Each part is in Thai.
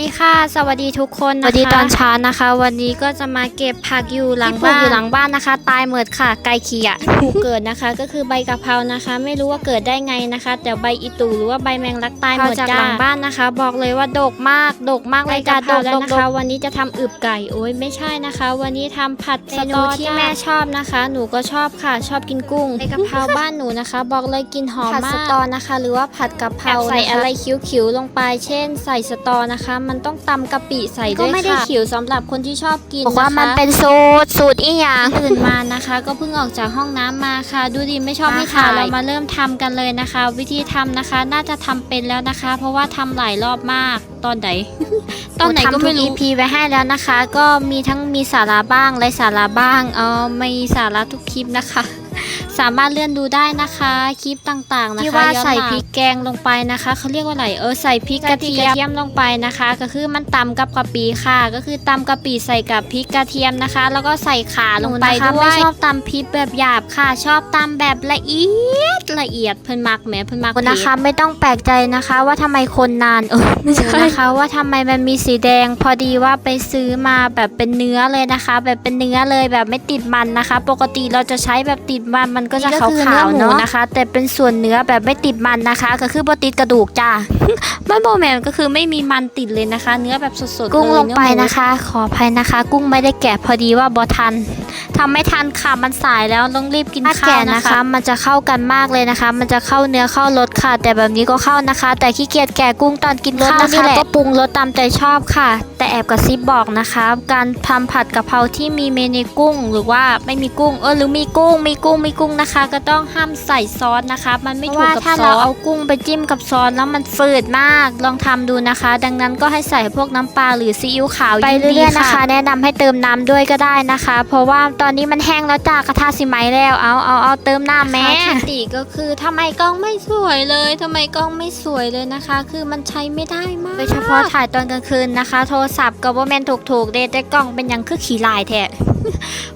ดีค่ะ สวัสดีทุกคนสนะคะวัสดีตอนเช้านะคะ วันนี้ก็จะมาเก็บผักอยู่หลังที่ปลูกบ้านอยู่หลังบ้านนะคะ ตายเหมิดค่ะ ไก่เขียถูกเกิดนะคะ ก็คือใบกะเพรานะคะ ไม่รู้ว่าเกิดได้ไงนะคะ แต่ใบอีตูหรือว่าใบแมงลักตายเหมิดจากจ้าหลังบ้านนะคะ บอกเลยว่าดกมากดกมากเลยกาจ้าดดกกแล้วดกนะดคะกวันนี้จะทำอึบไก่โอ้ยไม่ใช่นะคะ วันนี้ทำผัดเมสนูตอที่ที่แม่แม่ชอบนะคะ หนูก็ชอบค่ะ ชอบกินกุ้งใบกะเพราบ้านหนูนะคะ บอกเลยกินหอมผัดมากสตอนะคะ หรือว่าผัดกะเพราใส่นะคะอะไรคิ้วๆลงไป เช่น ใส่สตอนะคะมันต้องตำกะปิใส่ก็ด้วยไม่ได้ค่ะขิวสำหรับคนที่ชอบกินบอกว่านะคะมันเป็นสูตรสูตรอีหยังตื่นมานะคะ ก็เพิ่งออกจากห้องน้ำมาค่ะ ดูดิไม่ชอบมาไม่ถ่ายค่ะเรามาเริ่มทำกันเลยนะคะ วิธีทำนะคะ น่าจะทำเป็นแล้วนะคะ เพราะว่าทำหลายรอบมากตอนไหนตอนไหนก็ไม่รู้ทำทุ EP ไว้ให้แล้วนะคะ ก็มีทั้งมีสาระบ้างไรสาระบ้าง เออมีสาระทุกคลิปนะคะ สามารถเลื่อนดูได้นะคะคลิปต่างๆนะคะที่ว่าย้อนใส่หลังพริกแกงลงไปนะคะเขาเรียกว่าอะไรเออใส่พริกใส่กระพริกเทีกระเทียยมมลงไปนะคะ ก็คือมันตำกับกะปิค่ะ ก็คือตำกะปิใส่กับพริกกระเทียมนะคะ แล้วก็ใส่ขาลงไปหนูนะคะด้วยไม่ชอบตำพริกแบบหยาบค่ะ ชอบตำแบบละเอียดละเอียดเพิ่นมักแหมเพิ่นมักคุณเผ็นะดคะ ไม่ต้องแปลกใจนะคะว่าทำไมคนนานเออไม่ดูใช่นะคะว่าทำไมมันมีสีแดง พอดีว่าไปซื้อมาแบบเป็นเนื้อเลยนะคะ แบบเป็นเนื้อเลยแบบไม่ติดมันนะคะ ปกติเราจะใช้แบบติดมันมันก็จะนี่ขาก็คือเนื้อวหมูๆเนาะนะคะ แต่เป็นส่วนเนื้อแบบไม่ติดมันนะคะ ก็คือบ่ติดกระดูกจ้ามันโบแมนก็คือไม่มีมันติดเลยนะคะ เนื้อแบบสดๆกุ้งเยลงไปเอหมูนะคะ ขออภัยนะคะ กุ้งไม่ได้แกะพอดีว่าบอทัน ทำไม่ทันค่ะมันสายแล้วต้องรีบกินถ้าข้าวแกะนะนะคะคะ มันจะเข้ากันมากเลยนะคะ มันจะเข้าเนื้อเข้ารสค่ะ แต่แบบนี้ก็เข้านะคะ แต่ขี้เกียจแกะกุ้งตอนกินรสข้าวนี่นี่แหแหละละก็ปรุงรสตามใจชอบค่ะ แต่แอบกระซิบบอกนะคะ การทำผัดกะเพราที่มีเมนูกุ้ง หรือว่าไม่มีกุ้งเออหรือมีกุ้งมีกุ้งมีกุ้งนะคะ ก็ต้องห้ามใส่ซอสนะคะ มันไม่เพถูราะกว่ากับถ้าซเราอสเอากุ้งไปจิ้มกับซอสแล้วมันฝืดมากลองทำดูนะคะ ดังนั้นก็ให้ใส่พวกน้ำปลาหรือซีอิ๊วขาวไปยิ่งดีเรื่อยๆนะคะค่ะแนะนำให้เติมน้ำด้วยก็ได้นะคะ เพราะว่าตอนนี้มันแห้งแล้วจ้ากระทะสิไหมแล้ว เอาเอาเอาเติมน้ำแม่แม่ทิติก็คือทำไมกล้องไม่สวยเลยทำไมกล้องไม่สวยเลยนะคะ คือมันใช้ไม่ได้มากโดยเฉพาะถ่ายตอนกลางคืนนะคะ โทรศัพท์ก็บ่แม่นถูกๆเดแต่กล้องเป็นหยังคือขี่ลายแท้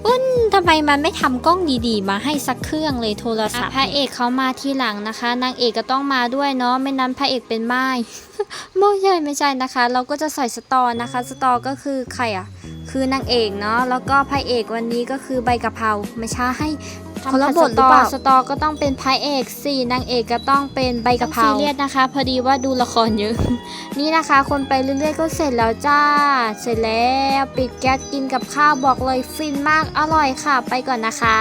อุ้นทำไมมันไม่ทำกล้องดีๆ มาให้สักเครื่องเลยโทรศัพท์ พระเอกเขามาทีหลังนะคะ นางเอกก็ต้องมาด้วยเนาะ ไม่นั้นพระเอกเป็นไม้ไม่ใช่ไม่ใช่นะคะ เราก็จะใส่สตอนะคะ สตอก็คือใครอะ คือนางเอกเนาะแล้วก็พระเอกวันนี้ก็คือใบกะเพราไม่ใช่คนละบทหรือเปล่าสตอก็ต้องเป็นพระเอกสี่นางเอกก็ต้องเป็นใบกะเพราซีเรียสนะคะ พอดีว่าดูละครเยอะ นี่นะคะ คนไปเรื่อยๆก็เสร็จแล้วจ้า เสร็จแล้ว ปิดแก๊สกินกับข้าวบอกเลยฟินมากอร่อยค่ะ ไปก่อนนะคะ